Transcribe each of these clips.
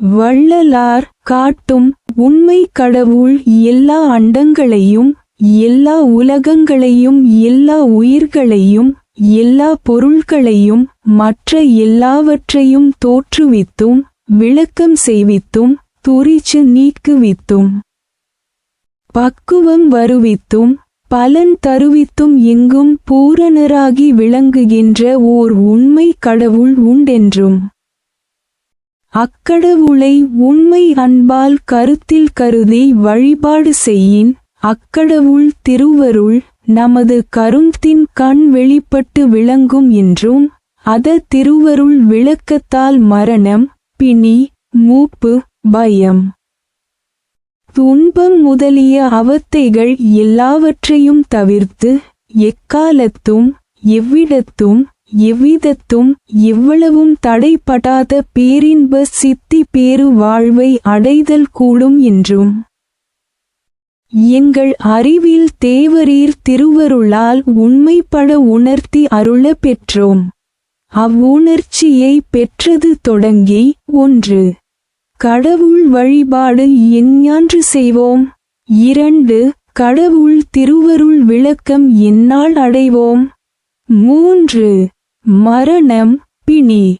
வள்ளலார் காட்டும் உண்மை கடவுள் எல்லா அண்டங்களையும் எல்லா உலகங்களையும் எல்லா உயிர்களையும் எல்லா பொருள்களையும் மற்ற எல்லாவற்றையும் தோற்றுவித்தும் விளக்கம் செய்வித்தும் துரிச்சு நீக்குவித்தும் பக்குவம் வருவித்தும் பலன் தருவித்தும் எங்கும் பூரணராகி விளங்குகின்ற ஓர் உண்மை கடவுள் உண்டென்றும். அக்கடவுளை உண்மை அன்பால் கருத்தில் கருதி வழிபாடு செய்யின் அக்கடவுள் திருவருள் நமது கருந்தின் கண் வெளிப்பட்டு விளங்கும் என்றும் அத திருவருள் விளக்கத்தால் மரணம் பிணி மூப்பு பயம். துன்பம் முதலிய அவத்தைகள் எல்லாவற்றையும் தவிர்த்து எக்காலத்தும் எவ்விடத்தும் எவ்விதத்தும் எவ்வளவும் தடைப்படாத பேரின்ப சித்தி பேரு வாழ்வை அடைதல் கூடும் என்றும். எங்கள் அறிவில் தேவரீர் திருவருளால் உண்மைப்பட உணர்த்தி அருள பெற்றோம். அவ்வுணர்ச்சியை பெற்றது தொடங்கி ஒன்று. கடவுள் வழிபாடு எஞ்ஞான்று செய்வோம். இரண்டு. கடவுள் திருவருள் விளக்கம் என்னால் அடைவோம். மூன்று. மரணம் பிணி.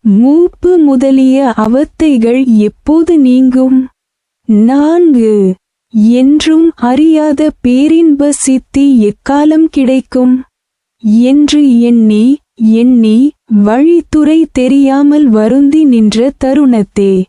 மூப்பு முதலிய அவத்தைகள் எப்போது நீங்கும்? நான்கு. என்றும் அறியாத பேரின்ப சித்தி எக்காலம் கிடைக்கும்? என்று எண்ணி எண்ணி வழித்துறை தெரியாமல் வருந்தி நின்ற தருணத்தே.